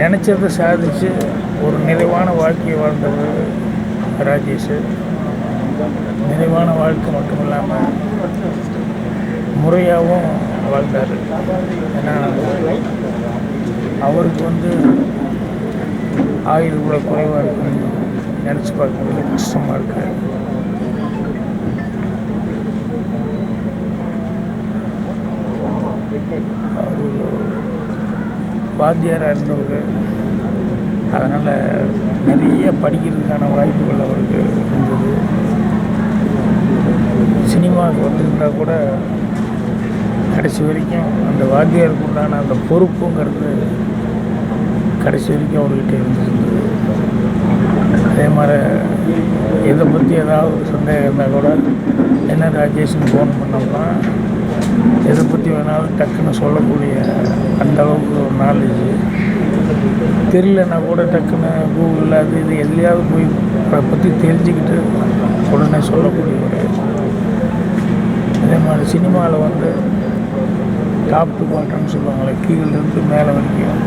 நினச்சதை சாதித்து ஒரு நிறைவான வாழ்க்கையை வாழ்ந்தவர் ராஜேஷ். நிறைவான வாழ்க்கை மட்டும் இல்லாமல் முறையாகவும் வாழ்ந்தார். ஏன்னா அவருக்கு வந்து ஆயுள் கூட குறைவாக இருக்குன்னு நினச்சி பார்க்கும்போது கஷ்டமாக இருக்கு அவர் வாத்தியாராக இருந்தவர் அதனால் நிறைய படிக்கிறதுக்கான வாய்ப்புகள் அவருக்கு இருந்தது. சினிமாவுக்கு வந்திருந்தால் கூட கடைசி வரைக்கும் அந்த வாத்தியாருக்கு உண்டான அந்த பொறுப்புங்கிறது கடைசி வரைக்கும் அவர்கிட்ட இருந்துருந்தது. அதே மாதிரி இதை பற்றி ஏதாவது ஒரு சந்தேகம் இருந்தால் கூட என்ன ராஜேஷ்னு ஃபோன் பண்ணோம்னா எதை பற்றி வேணாலும் டக்குன்னு சொல்லக்கூடிய அந்தளவுக்கு நாலேஜ் தெரியலன்னா கூட டக்குன்னு கூகுளில் அது இது எதுலையாவது போய் அதை பற்றி தெரிஞ்சுக்கிட்டு உடனே சொல்லக்கூடிய ஒரு அதே மாதிரி சினிமாவில் வந்து டாப் டு பாட்டம்னு சொல்லுவாங்களே கீழிருந்து மேலே வரைக்கும்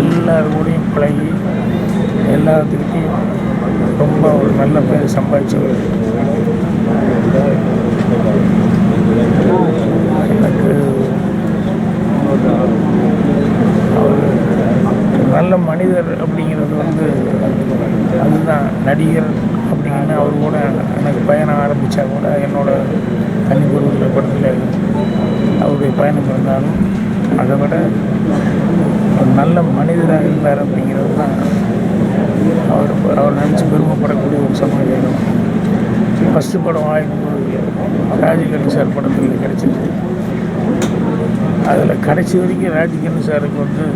எல்லாரு பழகி எல்லாத்துக்கிட்டையும் ரொம்ப ஒரு நல்ல பேர் சம்பாதிச்சவர். எனக்கு நல்ல மனிதர் அப்படிங்கிறது வந்து அதுதான். நடிகர் அப்படின்னு அவர் கூட எனக்கு பயணம் ஆரம்பித்தா கூட என்னோட கன்னிப்பருவத்தில் படத்தில் அவருடைய பயணம் இருந்தாலும் அதை விட ஒரு நல்ல மனிதராக இருந்தார் அப்படிங்கிறது தான் அவர் அவர் நினச்சி பெருமைப்படக்கூடிய ஒரு சமூகம் ஃபஸ்ட்டு படம் ஆயிரத்தி ராஜகண்ணு சார் படத்தில் கிடச்சிது. அதில் கடைசி வரைக்கும் ராஜகண்ணு சாருக்கு வந்து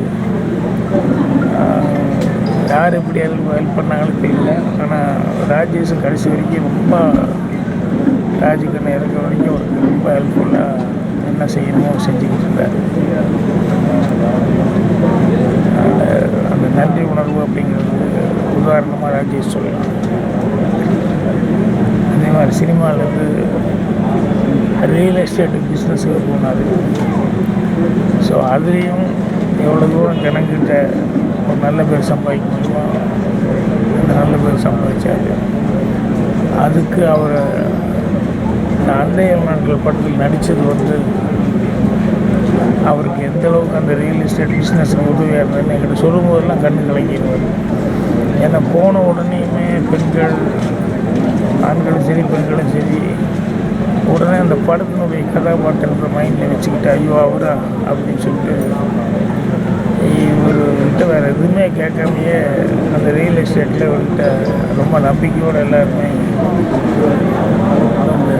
யார் எப்படி ஹெல்ப் ஹெல்ப் பண்ணாங்கன்னு தெரியல. ஆனால் ராஜேஷ் கடைசி வரைக்கும் ரொம்ப ராஜகண்ணு இறக்க வரைக்கும் அவருக்கு ரொம்ப ஹெல்ப்ஃபுல்லாக என்ன செய்யணுமோ செஞ்சுக்கிட்டு இருந்தார் அந்த நன்றி உணர்வு அப்படிங்கிறது உதாரணமாக ராஜேஷ் சொல்லலாம். அதே மாதிரி சினிமாவிலேருந்து ரியல் எஸ்டேட் பிஸ்னஸுக்கு போனார். ஸோ அதுலேயும் எவ்வளோ தூரம் ஜனங்கிட்ட நல்ல பேர் சம்பாதிக்க முடியுமா அந்த நல்ல பேர் சம்பாதிச்சார். அதுக்கு அவர் இந்த அந்தைய நாட்கள் படத்தில் நடித்தது வந்து அவருக்கு எந்த அளவுக்கு அந்த ரியல் எஸ்டேட் பிஸ்னஸுக்கு உதவியாக இருந்ததுன்னு என்கிட்ட சொல்லும்போதெல்லாம் கண்ணு கலங்கிடுவார். ஏன்னா போன உடனேயுமே பெண்கள் ஆண்களும் சரி பெண்களும் சரி உடனே அந்த படத்தினுடைய கதாபாத்திரத்தை மைண்டில் வச்சுக்கிட்டு ஐயோ அவரா? அப்படின்னு சொல்லிட்டு இவர்கிட்ட வேறு எதுவுமே கேட்காமையே அந்த ரியல் எஸ்டேட்டில் இவர்கிட்ட ரொம்ப நம்பிக்கையோடு எல்லாருமே அந்த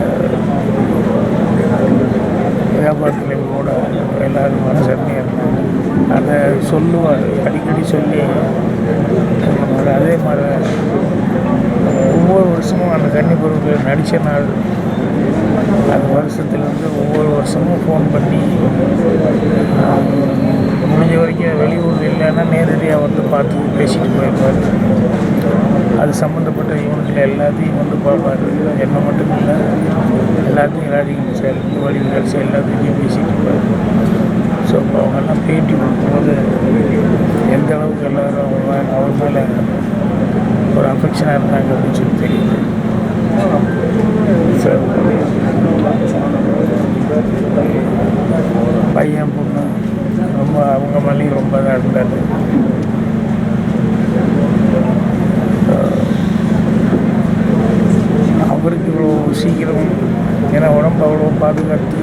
வியாபாரத்தில் கூட எல்லோரும் மனசன்மையாக இருந்தாங்க அதை சொல்லுவார். அடிக்கடி சொல்லி அதே மாதிரி ஒவ்வொரு வருஷமும் அந்த கன்னிப்பருவத்தில் நடித்த நாள். அந்த வருஷத்துல வந்து ஒவ்வொரு வருஷமும் ஃபோன் பண்ணி முடிஞ்ச வரைக்கும் வெளியூர் இல்லைன்னா நேரடியாக வந்து பார்த்து பேசிட்டு போயிருப்பார். அது சம்மந்தப்பட்ட யூனிட்டில் எல்லாத்தையும் வந்து பார்ப்பார். என்ன மட்டும் இல்லை எல்லாத்தையும் ராஜகிரி சார் வழிகள் சார் எல்லாத்தையும் பேசிட்டு இருப்பார். ஸோ அப்போ அவங்கெல்லாம் பேட்டி கொடுக்கும்போது எந்த அளவுக்கு எல்லோரும் அவர் அவர் மேலே ஒரு அஃபெக்ஷனாக இருந்தாங்க அப்படின்னு சொல்லி தெரியுது. சார் பையன் பொண்ணு ரொம்ப அவங்க மேலேயும் ரொம்ப இதாக இருந்தார் அவருக்கு இவ்வளோ சீக்கிரம் ஏன்னா உடம்பு அவ்வளோ பாதுகாத்து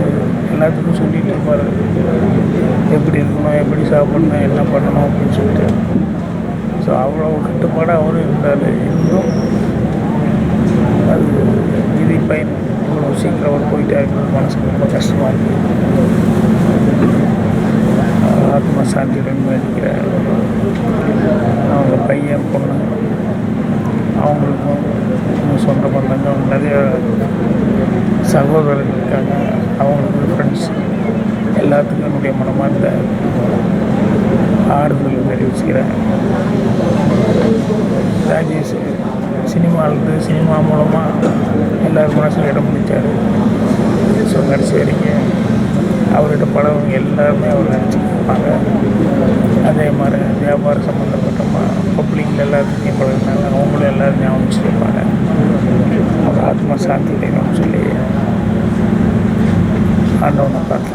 எல்லாத்துக்கும் எப்படி இருக்கணும் எப்படி சாப்பிடணும் என்ன பண்ணணும் அப்படின்னு சொல்லிட்டு. ஸோ அவ்வளோ கட்டுப்பாடாக அவரும் இருந்தார். இன்னும் அது விதி பயன். இவ்வளோ சீக்கிரம் அவர் போயிட்டா இருக்கிறது மனசுக்கு ரொம்ப கஷ்டமாக இருக்குது ஆத்மா சாந்தியுடன் வேண்டிக்கிறேன் அவங்க பையன் பொண்ணு அவங்களுக்கும் இன்னும் சொந்த பந்தங்கள் நிறைய சகோதரர்கள் இருக்காங்க. அவங்களுக்கு ஃப்ரெண்ட்ஸ் எல்லாத்துக்கும் என்னுடைய மனமார்ந்த ஆறுதல் தெரிவிச்சுக்கிறேன். ராஜேஷ் சினிமாவிலேருந்து சினிமா மூலமாக எல்லாருக்கும் மனசில் இடம் பிடிச்சார். ஸோ கடைசி வரைக்கும் அவர்கிட்ட பழகவங்க எல்லாருமே அவர் நினச்சிட்டு அதே மாதிரி வியாபாரம் சம்மந்தப்பட்டமாக பப்ளிக்கில் எல்லாத்துக்கும் பழகினாங்க. அவங்களும் எல்லோரும் ஞாபகம் வச்சுருப்பாங்க. அவர் ஆத்மா சாந்தி வேணும்னு சொல்லி ஆண்டவனை பார்த்து